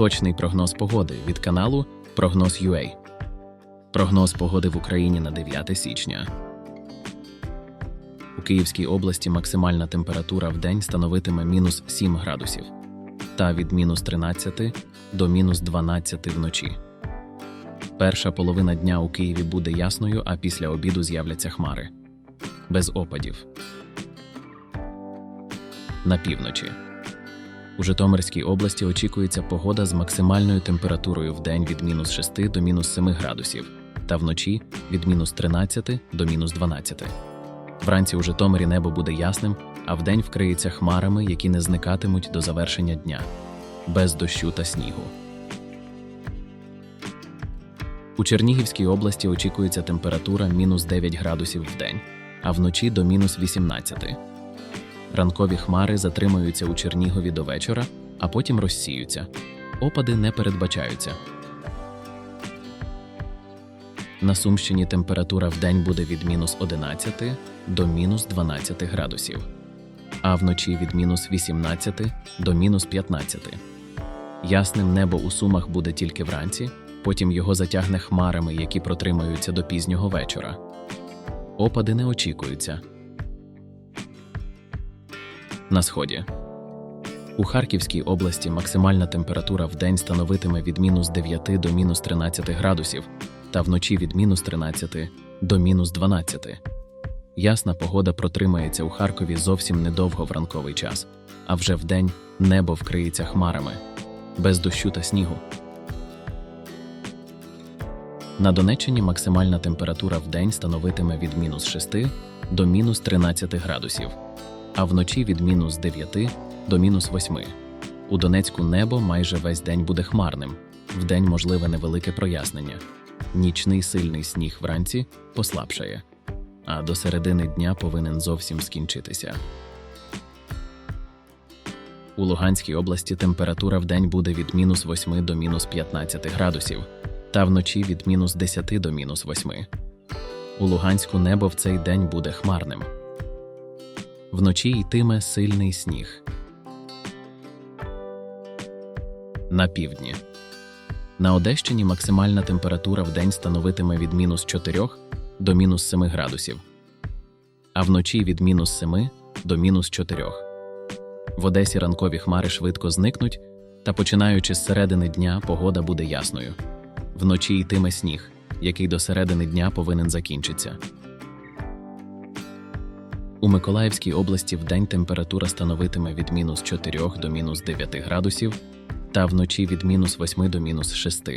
Точний прогноз погоди від каналу Прогноз UA. Прогноз погоди в Україні на 9 січня. У Київській області максимальна температура в день становитиме мінус 7 градусів та від мінус 13 до мінус 12 вночі. Перша половина дня у Києві буде ясною, а після обіду з'являться хмари. Без опадів. На півночі. У Житомирській області очікується погода з максимальною температурою в день від мінус 6 до мінус 7 градусів та вночі від мінус 13 до мінус 12. Вранці у Житомирі небо буде ясним, а вдень вкриється хмарами, які не зникатимуть до завершення дня, без дощу та снігу. У Чернігівській області очікується температура мінус 9 градусів в день, а вночі до мінус 18. Ранкові хмари затримаються у Чернігові до вечора, а потім розсіються. Опади не передбачаються. На Сумщині температура в день буде від мінус 11 до мінус 12 градусів, а вночі від мінус 18 до мінус 15. Ясним небо у Сумах буде тільки вранці, потім його затягне хмарами, які протримаються до пізнього вечора. Опади не очікуються. На сході. У Харківській області максимальна температура в день становитиме від мінус 9 до мінус 13 градусів, та вночі від мінус 13 до мінус 12. Ясна погода протримається у Харкові зовсім недовго в ранковий час, а вже вдень небо вкриється хмарами, без дощу та снігу. На Донеччині максимальна температура в день становитиме від мінус 6 до мінус 13 градусів а вночі від мінус 9 до мінус 8. У Донецьку небо майже весь день буде хмарним, вдень можливе невелике прояснення. Нічний сильний сніг вранці послабшає, а до середини дня повинен зовсім скінчитися. У Луганській області температура вдень буде від мінус 8 до мінус 15 градусів, та вночі від мінус 10 до мінус 8. У Луганську небо в цей день буде хмарним. Вночі йтиме сильний сніг. На півдні. На Одещині максимальна температура в день становитиме від мінус 4 до мінус 7 градусів, а вночі від мінус 7 до мінус 4. В Одесі ранкові хмари швидко зникнуть, та починаючи з середини дня погода буде ясною. Вночі йтиме сніг, який до середини дня повинен закінчитися. У Миколаївській області вдень температура становитиме від мінус 4 до мінус 9 градусів, та вночі від мінус 8 до мінус 6.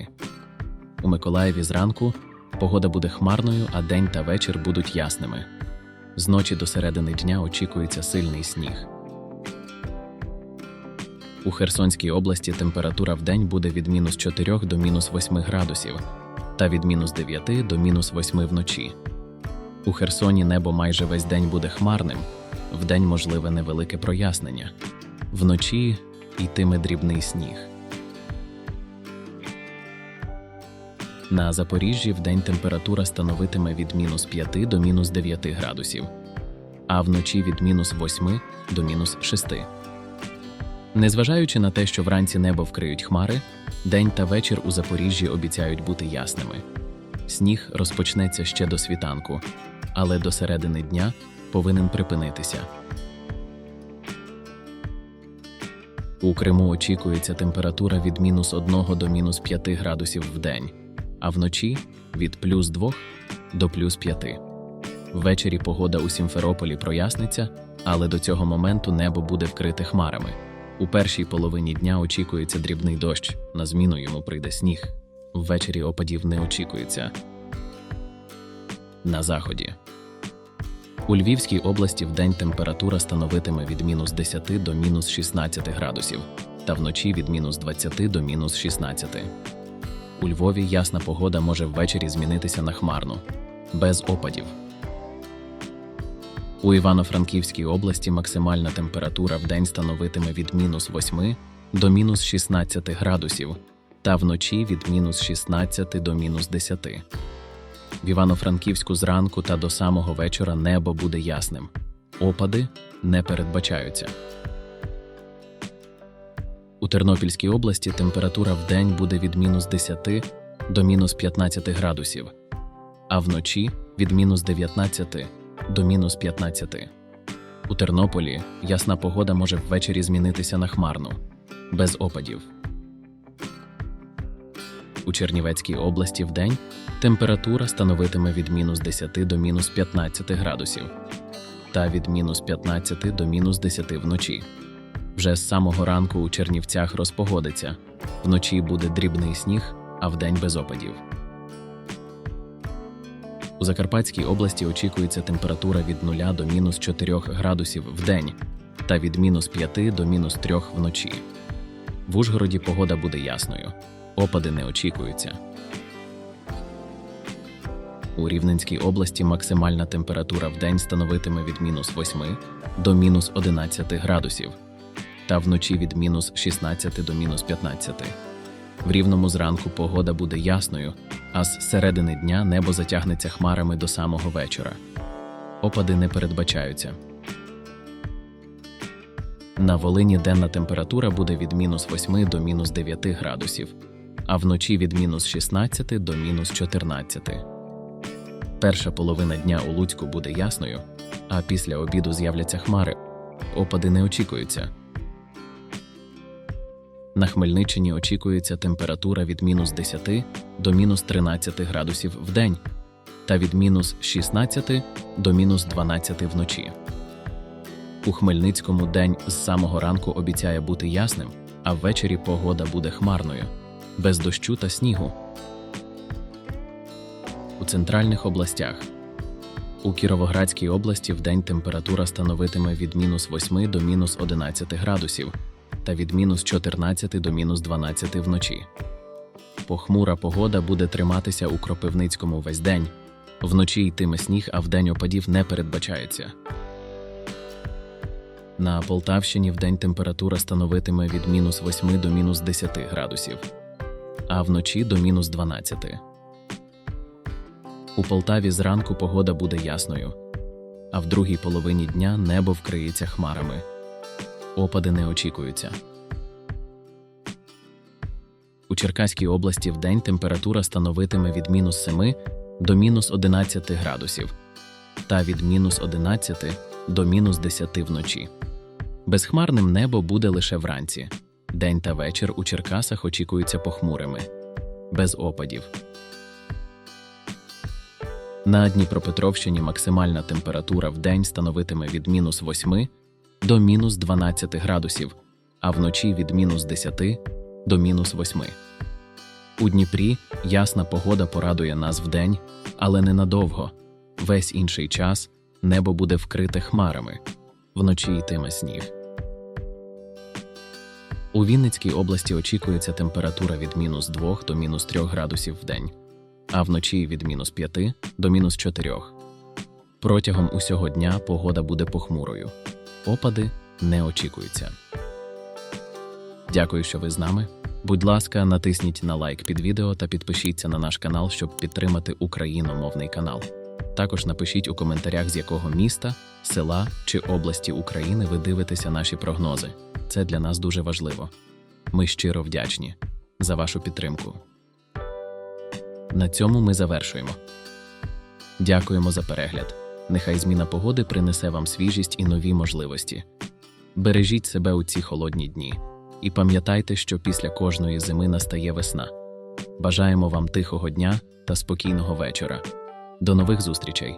У Миколаєві зранку погода буде хмарною, а день та вечір будуть ясними. З ночі до середини дня очікується сильний сніг. У Херсонській області температура вдень буде від мінус 4 до мінус 8 градусів, та від мінус 9 до мінус 8 вночі. У Херсоні небо майже весь день буде хмарним, вдень можливе невелике прояснення, вночі йтиме дрібний сніг. На Запоріжжі вдень температура становитиме від мінус 5 до мінус 9 градусів, а вночі від мінус 8 до мінус 6. Незважаючи на те, що вранці небо вкриють хмари, день та вечір у Запоріжжі обіцяють бути ясними. Сніг розпочнеться ще до світанку, але до середини дня повинен припинитися. У Криму очікується температура від мінус 1 до мінус 5 градусів в день, а вночі від плюс 2 до плюс 5. Ввечері погода у Сімферополі проясниться, але до цього моменту небо буде вкрите хмарами. У першій половині дня очікується дрібний дощ, на зміну йому прийде сніг. Ввечері опадів не очікується. На заході. У Львівській області вдень температура становитиме від мінус 10 до мінус 16 градусів, та вночі від мінус 20 до мінус 16. У Львові ясна погода може ввечері змінитися на хмарну, без опадів. У Івано-Франківській області максимальна температура вдень становитиме від мінус 8 до мінус 16 градусів, та вночі від мінус 16 до мінус 10. В Івано-Франківську зранку та до самого вечора небо буде ясним. Опади не передбачаються. У Тернопільській області температура в день буде від мінус 10 до мінус 15 градусів, а вночі від мінус 19 до мінус 15. У Тернополі ясна погода може ввечері змінитися на хмарну, без опадів. У Чернівецькій області вдень температура становитиме від мінус 10 до мінус 15 градусів та від мінус 15 до мінус 10 вночі. Вже з самого ранку у Чернівцях розпогодиться. Вночі буде дрібний сніг, а вдень без опадів. У Закарпатській області очікується температура від 0 до мінус 4 градусів в день та від мінус 5 до мінус 3 вночі. В Ужгороді погода буде ясною. Опади не очікуються. У Рівненській області максимальна температура в день становитиме від мінус 8 до мінус 11 градусів та вночі від мінус 16 до мінус 15. В рівному зранку погода буде ясною, а з середини дня небо затягнеться хмарами до самого вечора. Опади не передбачаються. На Волині денна температура буде від мінус 8 до мінус 9 градусів, а вночі від мінус 16 до мінус 14. Перша половина дня у Луцьку буде ясною, а після обіду з'являться хмари. Опади не очікуються. На Хмельниччині очікується температура від мінус 10 до мінус 13 градусів в день та від мінус 16 до мінус 12 вночі. У Хмельницькому день з самого ранку обіцяє бути ясним, а ввечері погода буде хмарною, без дощу та снігу. У центральних областях у Кіровоградській області вдень температура становитиме від мінус 8 до мінус 11 градусів та від мінус 14 до мінус 12 вночі. Похмура погода буде триматися у Кропивницькому весь день. Вночі йтиме сніг, а вдень опадів не передбачається. На Полтавщині вдень температура становитиме від мінус 8 до мінус 10 градусів, а вночі до мінус 12. У Полтаві зранку погода буде ясною, а в другій половині дня небо вкриється хмарами. Опади не очікуються. У Черкаській області вдень температура становитиме від мінус 7 до мінус 11 градусів та від мінус 11 до мінус 10 вночі. Безхмарним небо буде лише вранці. День та вечір у Черкасах очікуються похмурими, без опадів. На Дніпропетровщині максимальна температура в день становитиме від мінус 8 до мінус 12 градусів, а вночі від мінус 10 до мінус 8. У Дніпрі ясна погода порадує нас вдень, але ненадовго. Весь інший час небо буде вкрите хмарами, вночі йтиме сніг. У Вінницькій області очікується температура від мінус 2 до мінус 3 градусів в день, а вночі від мінус 5 до мінус 4. Протягом усього дня погода буде похмурою. Опади не очікуються. Дякую, що ви з нами. Будь ласка, натисніть на лайк під відео та підпишіться на наш канал, щоб підтримати україномовний канал. Також напишіть у коментарях, з якого міста, села чи області України ви дивитеся наші прогнози. Це для нас дуже важливо. Ми щиро вдячні за вашу підтримку. На цьому ми завершуємо. Дякуємо за перегляд. Нехай зміна погоди принесе вам свіжість і нові можливості. Бережіть себе у ці холодні дні і пам'ятайте, що після кожної зими настає весна. Бажаємо вам тихого дня та спокійного вечора. До нових зустрічей!